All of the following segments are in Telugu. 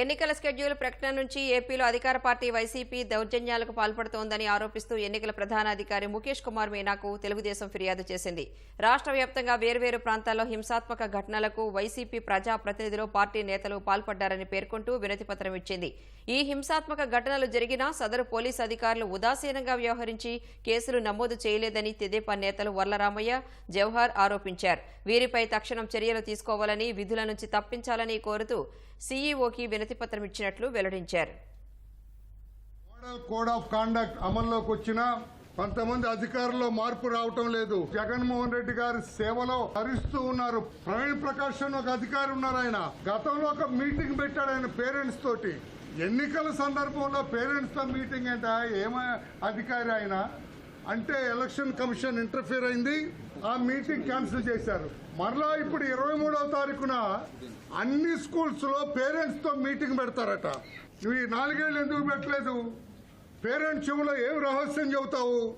ఎన్నికల షెడ్యూల్ ప్రకటన నుంచి ఏపీలో అధికార పార్టీ వైసీపీ దౌర్జన్యాలకు పాల్పడుతోందని ఆరోపిస్తూ ఎన్నికల ప్రధానాధికారి ముఖేష్ కుమార్ మీనాకు తెలుగుదేశం ఫిర్యాదు చేసింది. రాష్ట్ర వ్యాప్తంగా వేర్వేరు ప్రాంతాల్లో హింసాత్మక ఘటనలకు వైసీపీ ప్రజా ప్రతినిధులు పార్టీ నేతలు పాల్పడ్డారని పేర్కొంటూ వినతిపత్రం ఇచ్చింది. ఈ హింసాత్మక ఘటనలు జరిగినా సదరు పోలీసు అధికారులు ఉదాసీనంగా వ్యవహరించి కేసులు నమోదు చేయలేదని తెదేపా నేతలు వర్లరామయ్య జవహర్ ఆరోపించారు. వీరిపై తక్షణం చర్యలు తీసుకోవాలని విధుల నుంచి తప్పించాలని కోరుతూ సీఈఓకి వినతిపత్రం ఇచ్చినట్లు వెల్లడించారు. మోడల్ కోడ్ ఆఫ్ కాండక్ట్ అమల్లోకి వచ్చిన కొంతమంది అధికారుల్లో మార్పు రావటం లేదు. జగన్మోహన్ రెడ్డి గారి సేవలో హరిస్తూ ఉన్నారు. ప్రవీణ్ ప్రకాష్ అని ఒక అధికారి ఉన్నారు ఆయన. గతంలో ఒక మీటింగ్ పెట్టాడు ఆయన పేరెంట్స్ తోటి. ఎన్నికల సందర్భంలో పేరెంట్స్తో మీటింగ్ అంటే ఏమ అధికారి ఆయన. అంటే ఎలక్షన్ కమిషన్ ఇంటర్ఫియర్ అయింది. ఆ మీటింగ్ క్యాన్సిల్ చేశారు. మరలా ఇప్పుడు ఇరవై మూడవ తారీఖున అన్ని స్కూల్స్లో పేరెంట్స్తో మీటింగ్ పెడతారట. నువ్వు ఈ నాలుగేళ్ళు ఎందుకు పెట్టలేదు? పేరెంట్స్ చెవులో ఏం రహస్యం చెబుతావు?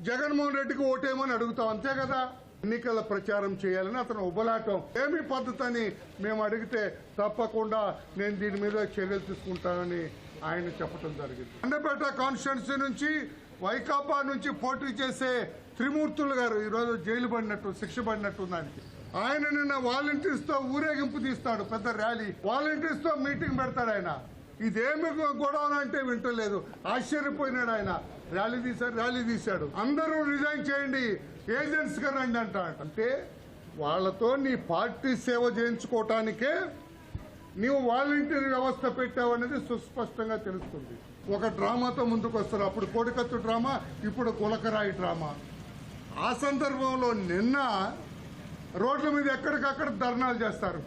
జగన్మోహన్ రెడ్డికి ఓటేమని అడుగుతావు. అంతే కదా? ఎన్నికల ప్రచారం చేయాలని అతను ఉబలాటం. ఏమి పద్ధతి అని మేము అడిగితే తప్పకుండా నేను దీని మీద చర్యలు తీసుకుంటానని ఆయన చెప్పడం జరిగింది. అండపేట కాన్స్టిట్యున్సీ నుంచి వైకాపా నుంచి పోటీ చేసే త్రిమూర్తులు గారు ఈరోజు జైలు పడినట్టు శిక్ష పడినట్టు ఉంది ఆయన నిన్న వాలంటీర్స్తో ఊరేగింపు తీస్తాడు పెద్ద ర్యాలీ. వాలంటీర్స్తో మీటింగ్ పెడతాడు ఆయన. ఇదేమి గొడవ అంటే వింటలేదు. ఆశ్చర్యపోయినాడు ఆయన. ర్యాలీ తీశాడు ర్యాలీ తీశాడు. అందరూ రిజైన్ చేయండి ఏజెంట్స్గా రండి అంట అంటే వాళ్ళతో నీ పార్టీ సేవ చేయించుకోవటానికే నీవు వాలంటీర్ వ్యవస్థ పెట్టావు అనేది సుస్పష్టంగా తెలుస్తుంది. ఒక డ్రామాతో ముందుకు వస్తారు అప్పుడు కోడికత్తు డ్రామా ఇప్పుడు కులకరాయి డ్రామా. ఆ సందర్భంలో నిన్న రోడ్ల మీద ఎక్కడికక్కడ ధర్నాలు చేస్తారు.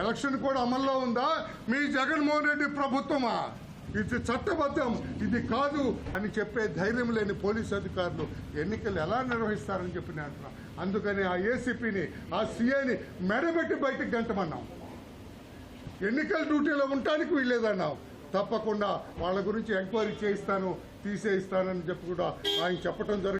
ఎలక్షన్ కూడా అమల్లో ఉందా? మీ జగన్మోహన్ రెడ్డి ప్రభుత్వమా? ఇది చట్టబద్ధం ఇది కాదు అని చెప్పే ధైర్యం లేని పోలీసు అధికారులు ఎన్నికలు ఎలా నిర్వహిస్తారని చెప్పి నేను అంటున్నా. అందుకని ఆ ఏసీపీని ఆ సీఐని మెడబెట్టి బయటకు గంటమన్నాం. ఎన్నికల డ్యూటీలో ఉండటానికి వీళ్ళేదన్నాం తప్పకుండా వాళ్ళ గురించి ఎంక్వైరీ చేయిస్తాను తీసేయిస్తానని చెప్పి కూడా ఆయన చెప్పడం జరిగింది